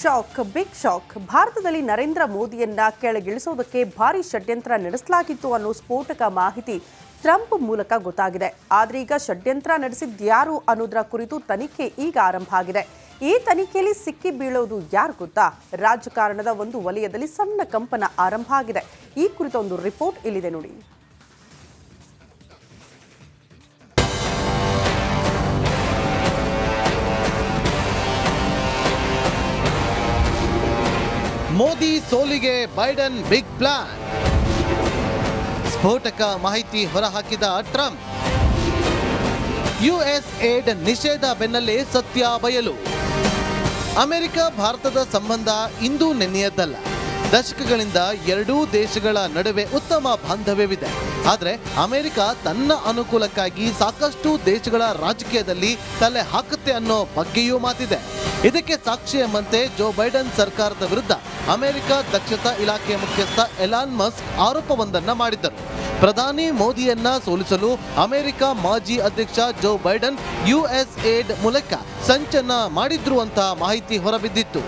Shock, big shock. ಭಾರತದಲ್ಲಿ ನರೇಂದ್ರ ಮೋದಿಯನ್ನ ಕೆಳಗಿಳಿಸೋದಕ್ಕೆ ಭಾರಿ ಷಡ್ಯಂತ್ರ ನಡೆಸಲಾಗಿತ್ತು ಅನ್ನೋ ಸ್ಫೋಟಕ ಮಾಹಿತಿ ಟ್ರಂಪ್ ಮೂಲಕ ಗೊತ್ತಾಗಿದೆ. ಆದರೆ ಈಗ ಷಡ್ಯಂತ್ರ ನಡೆಸಿದ್ಯಾರು ಅನ್ನೋದರ ಕುರಿತು ತನಿಖೆ ಈಗ ಆರಂಭ ಆಗಿದೆ. ಈ ತನಿಖೆಯಲ್ಲಿ ಸಿಕ್ಕಿ ಬೀಳೋದು ಯಾರು ಗೊತ್ತಾ? ರಾಜಕಾರಣದ ಒಂದು ವಲಯದಲ್ಲಿ ಸಣ್ಣ ಕಂಪನ ಆರಂಭ ಆಗಿದೆ. ಈ ಕುರಿತ ಒಂದು ರಿಪೋರ್ಟ್ ಇಲ್ಲಿದೆ ನೋಡಿ. ಸೋಲಿಗೆ ಬೈಡನ್ ಬಿಗ್ ಪ್ಲಾನ್. ಸ್ಫೋಟಕ ಮಾಹಿತಿ ಹೊರಹಾಕಿದ ಟ್ರಂಪ್. ಯುಎಸ್ ಏಡ್ ನಿಷೇಧ ಬೆನ್ನಲ್ಲೇ ಸತ್ಯ ಬಯಲು. ಅಮೆರಿಕ, ಭಾರತದ ಸಂಬಂಧ ಇಂದು ನೆನೆಯದ್ದಲ್ಲ ದಶಕಗಳಿಂದ ಎರಡೂ ದೇಶಗಳ ನಡುವೆ ಉತ್ತಮ ಬಾಂಧವ್ಯವಿದೆ. ಆದರೆ ಅಮೆರಿಕ ತನ್ನ ಅನುಕೂಲಕ್ಕಾಗಿ ಸಾಕಷ್ಟು ದೇಶಗಳ ರಾಜಕೀಯದಲ್ಲಿ ತಲೆ ಹಾಕುತ್ತೆ ಅನ್ನೋ ಬಗ್ಗೆಯೂ ಮಾತಿದೆ. ಇದಕ್ಕೆ ಸಾಕ್ಷಿ ಎಂಬಂತೆ ಜೋ ಬೈಡನ್ ಸರ್ಕಾರದ ವಿರುದ್ಧ ಅಮೆರಿಕ ದಕ್ಷತಾ ಇಲಾಖೆ ಮುಖ್ಯಸ್ಥ ಎಲಾನ್ ಮಸ್ಕ್ ಆರೋಪವೊಂದನ್ನ ಮಾಡಿದ್ದರು. ಪ್ರಧಾನಿ ಮೋದಿಯನ್ನ ಸೋಲಿಸಲು ಅಮೆರಿಕ ಮಾಜಿ ಅಧ್ಯಕ್ಷ ಜೋ ಬೈಡನ್ ಯುಎಸ್ ಏಡ್ ಮೂಲಕ ಸಂಚನ್ನ ಮಾಡಿದ್ರು ಅಂತ ಮಾಹಿತಿ ಹೊರಬಿದ್ದಿತ್ತು.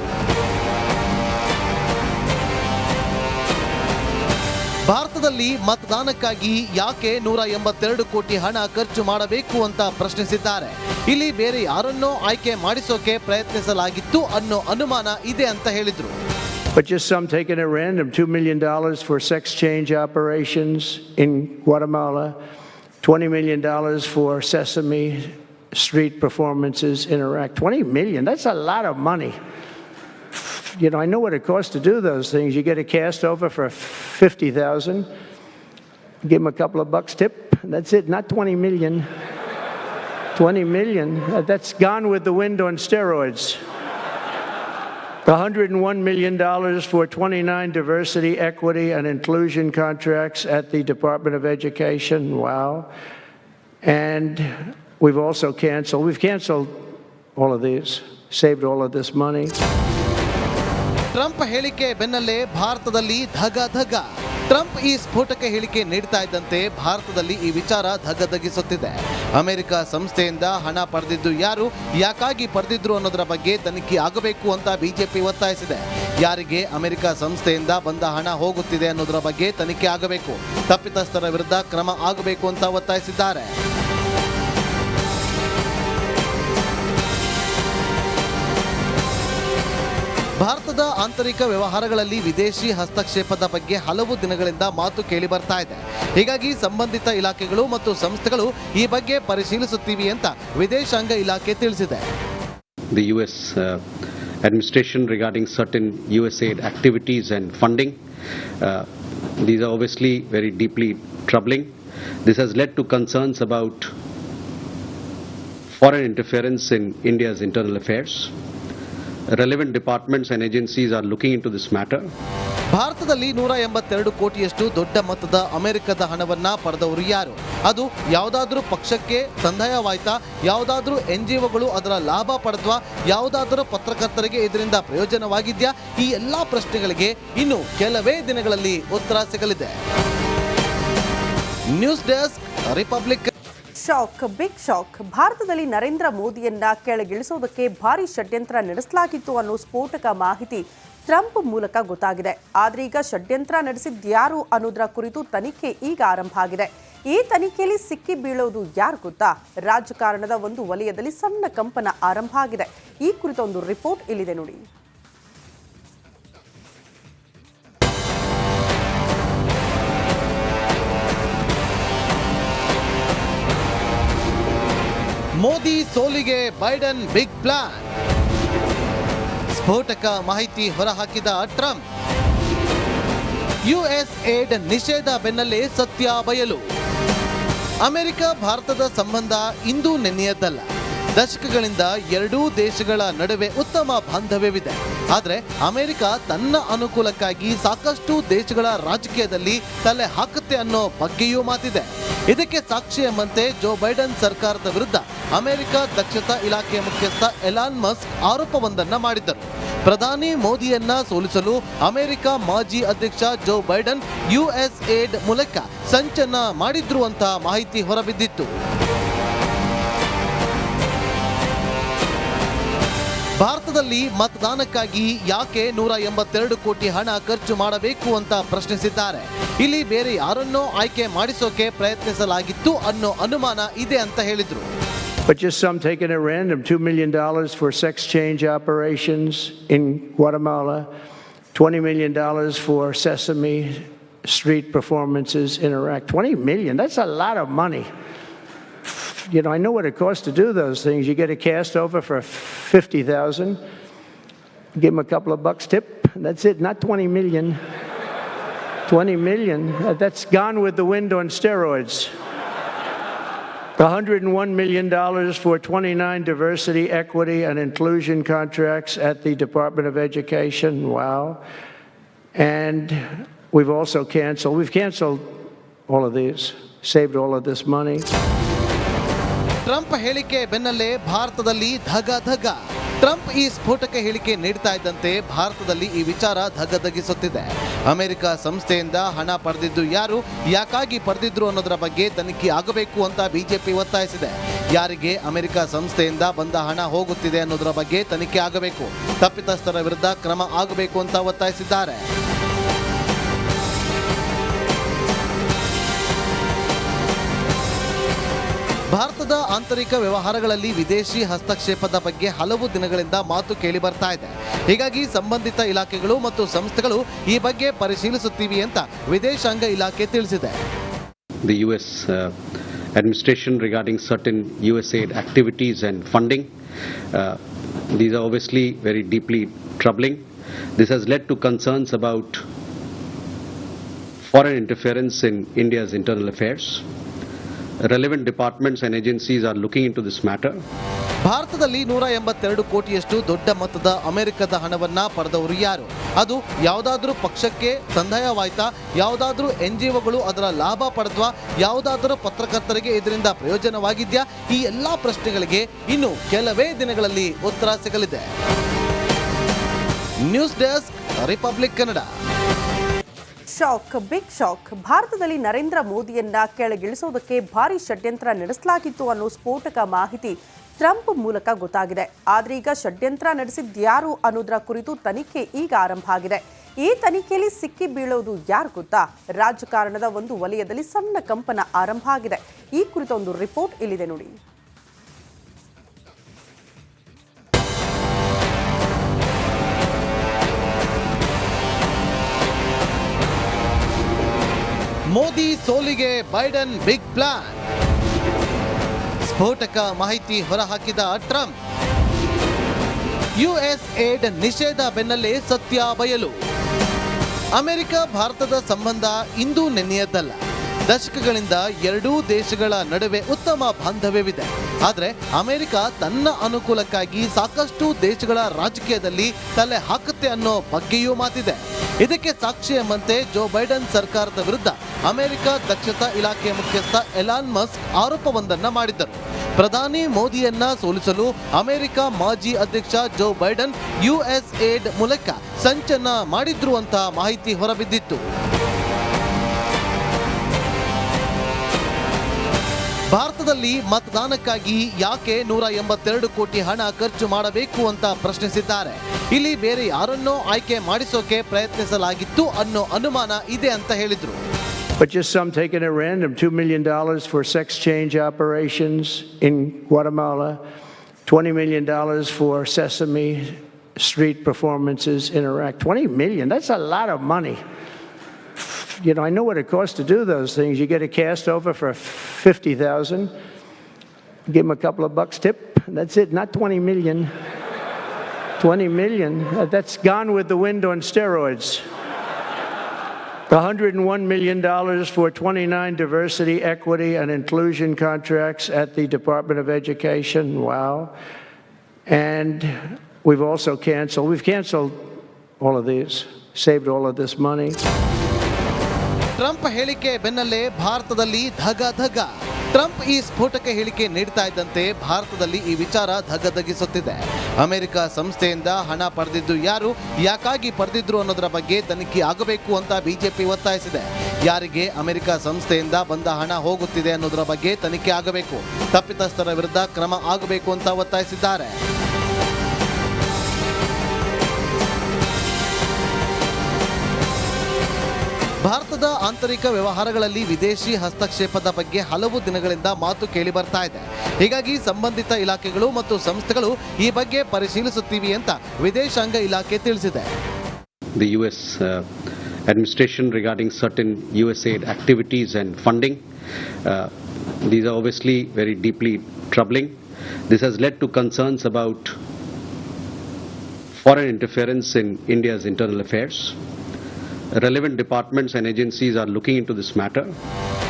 ಭಾರತದಲ್ಲಿ ಮತದಾನಕ್ಕಾಗಿ ಯಾಕೆ ನೂರ ಎಂಬತ್ತೆರಡು ಕೋಟಿ ಹಣ ಖರ್ಚು ಮಾಡಬೇಕು ಅಂತ ಪ್ರಶ್ನಿಸಿದ್ದಾರೆ ಇಲ್ಲಿ ಬೇರೆ ಯಾರನ್ನೋ ಆಯ್ಕೆ ಮಾಡಿಸೋಕೆ ಪ್ರಯತ್ನಿಸಲಾಗಿತ್ತು ಅನ್ನೋ ಅನುಮಾನ ಇದೆ ಅಂತ ಹೇಳಿದ್ರು But just some taken a random $2 million for sex change operations in Guatemala, $20 million for Sesame Street performances in Iraq. $20 million, that's a lot of money. You know, I know what it costs to do those things. You get a cast over for 50,000, give them a couple of bucks tip, that's it, not 20 million. 20 million, uh, that's gone with the wind on steroids. $101 million for 29 diversity, equity, and inclusion contracts at the Department of Education. Wow. And we've also canceled, we've canceled all of these, saved all of this money. Trump ಹೇಳಿಕೆ ಬೆನ್ನಲ್ಲೇ ಭಾರತದಲ್ಲಿ ಧಗ ಧಗ Trump ಈ ಸ್ಫೋಟಕ ಹೇಳಿಕೆ ನೀಡ್ತಾ ಇದ್ದಂತೆ ಭಾರತದಲ್ಲಿ ಈ ವಿಚಾರ ಧಗಧಗಿಸುತ್ತಿದೆ. ಅಮೆರಿಕ ಸಂಸ್ಥೆಯಿಂದ ಹಣ ಪಡೆದಿದ್ದು ಯಾರು, ಯಾಕಾಗಿ ಪಡೆದಿದ್ರು ಅನ್ನೋದರ ಬಗ್ಗೆ ತನಿಖೆ ಆಗಬೇಕು ಅಂತ ಬಿಜೆಪಿ ಒತ್ತಾಯಿಸಿದೆ. ಯಾರಿಗೆ ಅಮೆರಿಕ ಸಂಸ್ಥೆಯಿಂದ ಬಂದ ಹಣ ಹೋಗುತ್ತಿದೆ ಅನ್ನೋದರ ಬಗ್ಗೆ ತನಿಖೆ ಆಗಬೇಕು. ತಪ್ಪಿತಸ್ಥರ ವಿರುದ್ಧ ಕ್ರಮ ಆಗಬೇಕು ಅಂತ ಒತ್ತಾಯಿಸಿದ್ದಾರೆ. ಭಾರತದ ಆಂತರಿಕ ವ್ಯವಹಾರಗಳಲ್ಲಿ ವಿದೇಶಿ ಹಸ್ತಕ್ಷೇಪದ ಬಗ್ಗೆ ಹಲವು ದಿನಗಳಿಂದ ಮಾತು ಕೇಳಿ ಬರ್ತಾ ಇದೆ ಹೀಗಾಗಿ ಸಂಬಂಧಿತ ಇಲಾಖೆಗಳು ಮತ್ತು ಸಂಸ್ಥೆಗಳು ಈ ಬಗ್ಗೆ ಪರಿಶೀಲಿಸುತ್ತೀವಿ ಅಂತ ವಿದೇಶಾಂಗ ಇಲಾಖೆ ತಿಳಿಸಿದೆ the US S administration regarding certain USAID activities and funding. Uh, these are obviously very deeply troubling. This has led to concerns about foreign interference in India's internal affairs. Relevant departments and agencies are looking into this matter. ಭಾರತದಲ್ಲಿ ನೂರ ಎಂಬತ್ತೆರಡು ಕೋಟಿಯಷ್ಟು ದೊಡ್ಡ ಮೊತ್ತದ ಅಮೆರಿಕದ ಹಣವನ್ನ ಪಡೆದವರು ಯಾರು? ಅದು ಯಾವುದಾದ್ರೂ ಪಕ್ಷಕ್ಕೆ ಸಂದಾಯವಾಯ್ತಾ? ಯಾವುದಾದ್ರೂ ಎನ್ ಜಿ ಒಗಳು ಅದರ ಲಾಭ ಪಡೆದ್ವಾ? ಯಾವುದಾದರೂ ಪತ್ರಕರ್ತರಿಗೆ ಇದರಿಂದ ಪ್ರಯೋಜನವಾಗಿದ್ಯಾ? ಈ ಎಲ್ಲಾ ಪ್ರಶ್ನೆಗಳಿಗೆ ಇನ್ನು ಕೆಲವೇ ದಿನಗಳಲ್ಲಿ ಉತ್ತರ ಸಿಗಲಿದೆ. News desk, Republic shock, big shock. ಭಾರತದಲ್ಲಿ ನರೇಂದ್ರ ಮೋದಿಯನ್ನ ಕೆಳಗಿಳಿಸೋದಕ್ಕೆ ಭಾರಿ ಷಡ್ಯಂತ್ರ ನಡೆಸಲಾಗಿತ್ತು ಅನ್ನೋ ಸ್ಫೋಟಕ ಮಾಹಿತಿ ಟ್ರಂಪ್ ಮೂಲಕ ಗೊತ್ತಾಗಿದೆ. ಆದರೆ ಈಗ ಷಡ್ಯಂತ್ರ ನಡೆಸಿದ್ಯಾರು ಅನ್ನೋದರ ಕುರಿತು ತನಿಖೆ ಈಗ ಆರಂಭ ಆಗಿದೆ. ಈ ತನಿಖೆಯಲ್ಲಿ ಸಿಕ್ಕಿ ಬೀಳೋದು ಯಾರು ಗೊತ್ತಾ? ರಾಜಕಾರಣದ ಒಂದು ವಲಯದಲ್ಲಿ ಸಣ್ಣ ಕಂಪನ ಆರಂಭ ಆಗಿದೆ. ಈ ಕುರಿತ ಒಂದು ರಿಪೋರ್ಟ್ ಇಲ್ಲಿದೆ ನೋಡಿ. ಮೋದಿ ಸೋಲಿಗೆ ಬೈಡನ್ ಬಿಗ್ ಪ್ಲಾನ್. ಸ್ಫೋಟಕ ಮಾಹಿತಿ ಹೊರಹಾಕಿದ ಟ್ರಂಪ್. ಯುಎಸ್ ಏಡ್ ನಿಷೇಧ ಬೆನ್ನಲ್ಲೇ ಸತ್ಯ ಬಯಲು. ಅಮೆರಿಕ, ಭಾರತದ ಸಂಬಂಧ ಇಂದು ನೆನೆಯದ್ದಲ್ಲ ದಶಕಗಳಿಂದ ಎರಡೂ ದೇಶಗಳ ನಡುವೆ ಉತ್ತಮ ಬಾಂಧವ್ಯವಿದೆ. ಆದರೆ ಅಮೆರಿಕ ತನ್ನ ಅನುಕೂಲಕ್ಕಾಗಿ ಸಾಕಷ್ಟು ದೇಶಗಳ ರಾಜಕೀಯದಲ್ಲಿ ತಲೆ ಹಾಕುತ್ತೆ ಅನ್ನೋ ಬಗ್ಗೆಯೂ ಮಾತಿದೆ. ಇದಕ್ಕೆ ಸಾಕ್ಷಿ ಎಂಬಂತೆ ಜೋ ಬೈಡನ್ ಸರ್ಕಾರದ ವಿರುದ್ಧ ಅಮೆರಿಕ ದಕ್ಷತಾ ಇಲಾಖೆ ಮುಖ್ಯಸ್ಥ ಎಲಾನ್ ಮಸ್ಕ್ ಆರೋಪವೊಂದನ್ನು ಮಾಡಿದ್ದರು. ಪ್ರಧಾನಿ ಮೋದಿಯನ್ನ ಸೋಲಿಸಲು ಅಮೆರಿಕ ಮಾಜಿ ಅಧ್ಯಕ್ಷ ಜೋ ಬೈಡನ್ ಯುಎಸ್ ಏಡ್ ಮೂಲಕ ಸಂಚನ ಮಾಡಿದ್ರು ಅಂತ ಮಾಹಿತಿ ಹೊರಬಿದ್ದಿತ್ತು. ಭಾರತದಲ್ಲಿ ಮತದಾನಕ್ಕಾಗಿ ಯಾಕೆ ನೂರ ಎಂಬತ್ತೆರಡು ಕೋಟಿ ಹಣ ಖರ್ಚು ಮಾಡಬೇಕು ಅಂತ ಪ್ರಶ್ನಿಸಿದ್ದಾರೆ ಇಲ್ಲಿ ಬೇರೆ ಯಾರನ್ನೋ ಆಯ್ಕೆ ಮಾಡಿಸೋಕೆ ಪ್ರಯತ್ನಿಸಲಾಗಿತ್ತು ಅನ್ನೋ ಅನುಮಾನ ಇದೆ ಅಂತ ಹೇಳಿದ್ರು But just some taken at random $2 million for sex change operations in Guatemala, $20 million for Sesame Street performances in Iraq. 20 million, that's a lot of money. You know, I know what it costs to do those things. You get a cast over for 50,000, give them a couple of bucks tip, that's it, not 20 million. 20 million, uh, that's gone with the wind on steroids. $101 million for 29 diversity, equity, and inclusion contracts at the Department of Education. Wow. And we've also canceled, we've canceled all of these, saved all of this money. Trump ಹೇಳಿಕೆ ಬೆನ್ನಲ್ಲೇ ಭಾರತದಲ್ಲಿ ಧಗ ಧಗ Trump ಈ ಸ್ಫೋಟಕ ಹೇಳಿಕೆ ನೀಡ್ತಾ ಇದ್ದಂತೆ ಭಾರತದಲ್ಲಿ ಈ ವಿಚಾರ ಧಗಧಗಿಸುತ್ತಿದೆ. ಅಮೆರಿಕ ಸಂಸ್ಥೆಯಿಂದ ಹಣ ಪಡೆದಿದ್ದು ಯಾರು, ಯಾಕಾಗಿ ಪಡೆದಿದ್ರು ಅನ್ನೋದರ ಬಗ್ಗೆ ತನಿಖೆ ಆಗಬೇಕು ಅಂತ ಬಿಜೆಪಿ ಒತ್ತಾಯಿಸಿದೆ. ಯಾರಿಗೆ ಅಮೆರಿಕ ಸಂಸ್ಥೆಯಿಂದ ಬಂದ ಹಣ ಹೋಗುತ್ತಿದೆ ಅನ್ನೋದರ ಬಗ್ಗೆ ತನಿಖೆ ಆಗಬೇಕು. ತಪ್ಪಿತಸ್ಥರ ವಿರುದ್ಧ ಕ್ರಮ ಆಗಬೇಕು ಅಂತ ಒತ್ತಾಯಿಸಿದ್ದಾರೆ. ಭಾರತದ ಆಂತರಿಕ ವ್ಯವಹಾರಗಳಲ್ಲಿ ವಿದೇಶಿ ಹಸ್ತಕ್ಷೇಪದ ಬಗ್ಗೆ ಹಲವು ದಿನಗಳಿಂದ ಮಾತು ಕೇಳಿ ಬರ್ತಾ ಇದೆ ಹೀಗಾಗಿ ಸಂಬಂಧಿತ ಇಲಾಖೆಗಳು ಮತ್ತು ಸಂಸ್ಥೆಗಳು ಈ ಬಗ್ಗೆ ಪರಿಶೀಲಿಸುತ್ತೀವಿ ಅಂತ ವಿದೇಶಾಂಗ ಇಲಾಖೆ ತಿಳಿಸಿದೆ the US uh, administration regarding certain USAID activities and funding. Uh, these are obviously very deeply troubling. This has led to concerns about foreign interference in India's internal affairs. Relevant departments and agencies are looking into this matter ಭಾರತದಲ್ಲಿ ನೂರ ಎಂಬತ್ತೆರಡು ಕೋಟಿಯಷ್ಟು ದೊಡ್ಡ ಮೊತ್ತದ ಅಮೆರಿಕದ ಹಣವನ್ನ ಪಡೆದವರು ಯಾರು? ಅದು ಯಾವುದಾದ್ರೂ ಪಕ್ಷಕ್ಕೆ ಸಂದಾಯವಾಯ್ತಾ, ಯಾವುದಾದ್ರೂ ಎನ್ ಜಿ ಒಗಳು ಅದರ ಲಾಭ ಪಡೆದ್ವಾ, ಯಾವುದಾದ್ರೂ ಪತ್ರಕರ್ತರಿಗೆ ಇದರಿಂದ ಪ್ರಯೋಜನವಾಗಿದ್ಯಾ? ಈ ಎಲ್ಲಾ ಪ್ರಶ್ನೆಗಳಿಗೆ ಇನ್ನು ಕೆಲವೇ ದಿನಗಳಲ್ಲಿ ಉತ್ತರ ಸಿಗಲಿದೆ. News desk, Republic Kannada. Shock, big shock. ಭಾರತದಲ್ಲಿ ನರೇಂದ್ರ ಮೋದಿಯನ್ನ ಕೆಳಗಿಳಿಸೋದಕ್ಕೆ ಭಾರಿ ಷಡ್ಯಂತ್ರ ನಡೆಸಲಾಗಿತ್ತು ಅನ್ನೋ ಸ್ಫೋಟಕ ಮಾಹಿತಿ ಟ್ರಂಪ್ ಮೂಲಕ ಗೊತ್ತಾಗಿದೆ. ಆದರೆ ಈಗ ಷಡ್ಯಂತ್ರ ನಡೆಸಿದ್ಯಾರು ಅನ್ನೋದರ ಕುರಿತು ತನಿಖೆ ಈಗ ಆರಂಭ ಆಗಿದೆ. ಈ ತನಿಖೆಯಲ್ಲಿ ಸಿಕ್ಕಿ ಬೀಳೋದು ಯಾರು ಗೊತ್ತಾ? ರಾಜಕಾರಣದ ಒಂದು ವಲಯದಲ್ಲಿ ಸಣ್ಣ ಕಂಪನ ಆರಂಭ ಆಗಿದೆ. ಈ ಕುರಿತ ಒಂದು ರಿಪೋರ್ಟ್ ಇಲ್ಲಿದೆ ನೋಡಿ. ಸೋಲಿಗೆ ಬೈಡನ್ ಬಿಗ್ ಪ್ಲಾನ್. ಸ್ಫೋಟಕ ಮಾಹಿತಿ ಹೊರಹಾಕಿದ ಟ್ರಂಪ್. ಯುಎಸ್ ಏಡ್ ನಿಷೇಧ ಬೆನ್ನಲ್ಲೇ ಸತ್ಯ ಬಯಲು. ಅಮೆರಿಕ, ಭಾರತದ ಸಂಬಂಧ ಇಂದು ನೆನೆಯದ್ದಲ್ಲ ದಶಕಗಳಿಂದ ಎರಡೂ ದೇಶಗಳ ನಡುವೆ ಉತ್ತಮ ಬಾಂಧವ್ಯವಿದೆ. ಆದರೆ ಅಮೆರಿಕ ತನ್ನ ಅನುಕೂಲಕ್ಕಾಗಿ ಸಾಕಷ್ಟು ದೇಶಗಳ ರಾಜಕೀಯದಲ್ಲಿ ತಲೆ ಹಾಕುತ್ತೆ ಅನ್ನೋ ಬಗ್ಗೆಯೂ ಮಾತಿದೆ. ಇದಕ್ಕೆ ಸಾಕ್ಷಿ ಎಂಬಂತೆ ಜೋ ಬೈಡನ್ ಸರ್ಕಾರದ ವಿರುದ್ಧ ಅಮೆರಿಕ ದಕ್ಷತಾ ಇಲಾಖೆ ಮುಖ್ಯಸ್ಥ ಎಲಾನ್ ಮಸ್ಕ್ ಆರೋಪವೊಂದನ್ನು ಮಾಡಿದ್ದರು. ಪ್ರಧಾನಿ ಮೋದಿಯನ್ನ ಸೋಲಿಸಲು ಅಮೆರಿಕ ಮಾಜಿ ಅಧ್ಯಕ್ಷ ಜೋ ಬೈಡನ್ ಯುಎಸ್ ಏಡ್ ಮೂಲಕ ಸಂಚನ್ನ ಮಾಡಿದ್ರು ಅಂತ ಮಾಹಿತಿ ಹೊರಬಿದ್ದಿತ್ತು. ಭಾರತದಲ್ಲಿ ಮತದಾನಕ್ಕಾಗಿ ಯಾಕೆ ನೂರ ಎಂಬತ್ತೆರಡು ಕೋಟಿ ಹಣ ಖರ್ಚು ಮಾಡಬೇಕು ಅಂತ ಪ್ರಶ್ನಿಸಿದ್ದಾರೆ ಇಲ್ಲಿ ಬೇರೆ ಯಾರನ್ನೋ ಆಯ್ಕೆ ಮಾಡಿಸೋಕೆ ಪ್ರಯತ್ನಿಸಲಾಗಿತ್ತು ಅನ್ನೋ ಅನುಮಾನ ಇದೆ ಅಂತ ಹೇಳಿದ್ರು But just some taken at random $2 million for sex change operations in Guatemala, $20 million for Sesame Street performances in Iraq. 20 million, that's a lot of money. You know, I know what it costs to do those things. You get a cast over for 50,000, give them a couple of bucks tip, that's it, not 20 million. 20 million, that's gone with the wind on steroids. $101 million for 29 diversity, equity, and inclusion contracts at the Department of Education. Wow. And we've also canceled, we've canceled all of these, saved all of this money. Trump ಹೇಳಿಕೆ ಬೆನ್ನಲ್ಲೇ ಭಾರತದಲ್ಲಿ ಧಗ ಧಗ. Trump ಈ ಸ್ಫೋಟಕ ಹೇಳಿಕೆ ನೀಡ್ತಾ ಇದ್ದಂತೆ ಭಾರತದಲ್ಲಿ ಈ ವಿಚಾರ ಧಗಧಗಿಸುತ್ತಿದೆ. ಅಮೆರಿಕ ಸಂಸ್ಥೆಯಿಂದ ಹಣ ಪಡೆದಿದ್ದು ಯಾರು, ಯಾಕಾಗಿ ಪಡೆದಿದ್ರು ಅನ್ನೋದರ ಬಗ್ಗೆ ತನಿಖೆ ಆಗಬೇಕು ಅಂತ ಬಿಜೆಪಿ ಒತ್ತಾಯಿಸಿದೆ. ಯಾರಿಗೆ ಅಮೆರಿಕ ಸಂಸ್ಥೆಯಿಂದ ಬಂದ ಹಣ ಹೋಗುತ್ತಿದೆ ಅನ್ನೋದರ ಬಗ್ಗೆ ತನಿಖೆ ಆಗಬೇಕು. ತಪ್ಪಿತಸ್ಥರ ವಿರುದ್ಧ ಕ್ರಮ ಆಗಬೇಕು ಅಂತ ಒತ್ತಾಯಿಸಿದ್ದಾರೆ. ಆಂತರಿಕ ವ್ಯವಹಾರಗಳಲ್ಲಿ ವಿದೇಶಿ ಹಸ್ತಕ್ಷೇಪದ ಬಗ್ಗೆ ಹಲವು ದಿನಗಳಿಂದ ಮಾತು ಕೇಳಿ ಬರ್ತಾ ಇದೆ ಹೀಗಾಗಿ ಸಂಬಂಧಿತ ಇಲಾಖೆಗಳು ಮತ್ತು ಸಂಸ್ಥೆಗಳು ಈ ಬಗ್ಗೆ ಪರಿಶೀಲಿಸುತ್ತೀವಿ ಅಂತ ವಿದೇಶಾಂಗ ಇಲಾಖೆ ತಿಳಿಸಿದೆ the US uh, administration regarding certain USAID activities and funding. Uh, These are obviously very deeply troubling. This has led to concerns about foreign interference in India's internal affairs. Relevant departments and agencies are looking into this matter.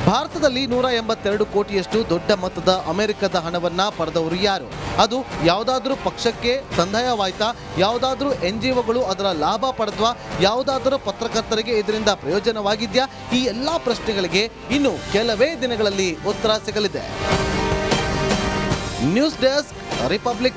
ಭಾರತದಲ್ಲಿ ನೂರ ಎಂಬತ್ತೆರಡು ಕೋಟಿಯಷ್ಟು ದೊಡ್ಡ ಮೊತ್ತದ ಅಮೆರಿಕದ ಹಣವನ್ನ ಪಡೆದವರು ಯಾರು? ಅದು ಯಾವುದಾದ್ರೂ ಪಕ್ಷಕ್ಕೆ ಸಂದಾಯವಾಯ್ತಾ? ಯಾವುದಾದ್ರೂ ಎನ್ ಜಿ ಅದರ ಲಾಭ ಪಡೆದ್ವಾ? ಯಾವುದಾದ್ರೂ ಪತ್ರಕರ್ತರಿಗೆ ಇದರಿಂದ ಪ್ರಯೋಜನವಾಗಿದ್ಯಾ? ಈ ಎಲ್ಲಾ ಪ್ರಶ್ನೆಗಳಿಗೆ ಇನ್ನು ಕೆಲವೇ ದಿನಗಳಲ್ಲಿ ಉತ್ತರ ಸಿಗಲಿದೆ. News desk, republic